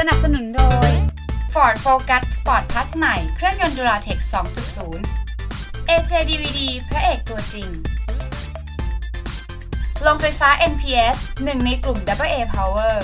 สนับสนุนโดย Ford Focus Sport Plus ใหม่ เครื่องยนต์ Duratec 2.0 AJ DVD พระเอกตัวจริง ลงไฟฟ้า NPS หนึ่งในกลุ่ม AA Power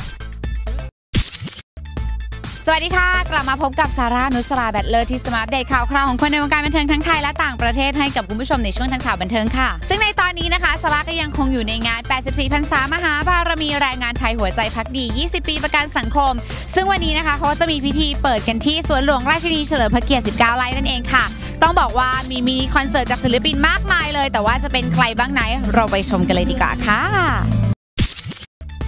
สวัสดีค่ะ กลับมาพบกับซาร่านุสราแบตเลอร์ที่จะมาอัปเดตข่าวคราวของคนในวงการบันเทิงทั้งไทยและต่างประเทศให้กับคุณผู้ชมในช่วงทันข่าวบันเทิงค่ะ ซึ่งในตอนนี้นะคะซาร่าก็ยังคงอยู่ในงาน 84พรรษามหาบารมีแรงงานไทยหัวใจพักดี 20 ปีประกันสังคม ซึ่งวันนี้นะคะเขาจะมีพิธีเปิดกันที่สวนหลวงราชินีเฉลิมพระเกียรติ 19 ไร่นั่นเองค่ะ ต้องบอกว่ามีมินิคอนเสิร์ตจากศิลปินมากมายเลย แต่ว่าจะเป็นใครบ้างไหนเราไปชมกันเลยดีกว่าค่ะ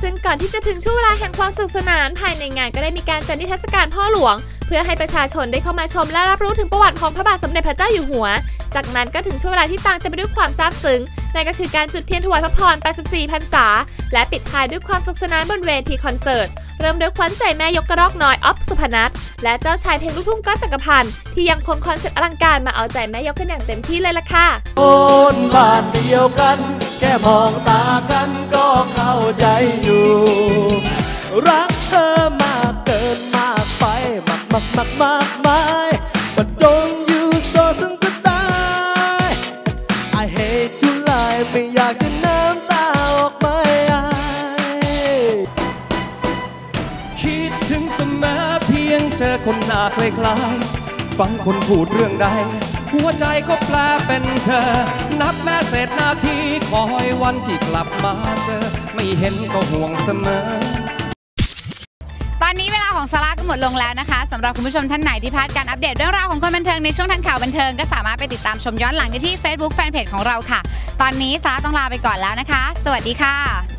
ซึ่งก่อนที่จะถึงช่วงเวลาแห่งความสนุกสนานภายในงานก็ได้มีการจัดนิทรรศการพ่อหลวง เพื่อให้ประชาชนได้เข้ามาชมและรับรู้ถึงประวัติของพระบาทสมเด็จพระเจ้าอยู่หัว จากนั้นก็ถึงช่วงเวลาที่ต่างเต็มไปด้วยความซาบซึ้งนั่นก็คือการจุดเทียนถวายพระพร 84 พรรษา และปิดท้ายด้วยความสนุกสนานบนเวทีคอนเสิร์ต เริ่มด้วยขวัญใจแม่ยกกระรอกน้อยออฟสุพนัทและเจ้าชายเพลงลูกทุ่งก้อจักรพันธ์ที่ยังคงคอนเซ็ปต์อลังการมาเอาใจแม่ยกกันอย่างเต็มที่เลยล่ะค่ะคนบ้านเดียวกัน แค่มองตากันก็าใจอยู่ รักเธอมากเกินมากไปมากมากมากมากมาย But don't you so ซึ่งก็ตาย I hate you lie ไม่อยากจะน้ำตาออกไม่อาคิดถึงเสมอเพียงเจอคนหน้าคล้ายๆฟังคนพูดเรื่องใดหัวใจก็แปลเป็นเธอ นับแม่เศษนาที คอยวันที่กลับมาเจอ ไม่เห็นก็ห่วงเสมอ ตอนนี้เวลาของซาร่าก็หมดลงแล้วนะคะสำหรับคุณผู้ชมท่านไหนที่พลาดการอัปเดตเรื่องราวของคนบันเทิงในช่วงทันข่าวบันเทิงก็สามารถไปติดตามชมย้อนหลังได้ที่ Facebook Fanpage ของเราค่ะ ตอนนี้ซาร่าต้องลาไปก่อนแล้วนะคะ สวัสดีค่ะ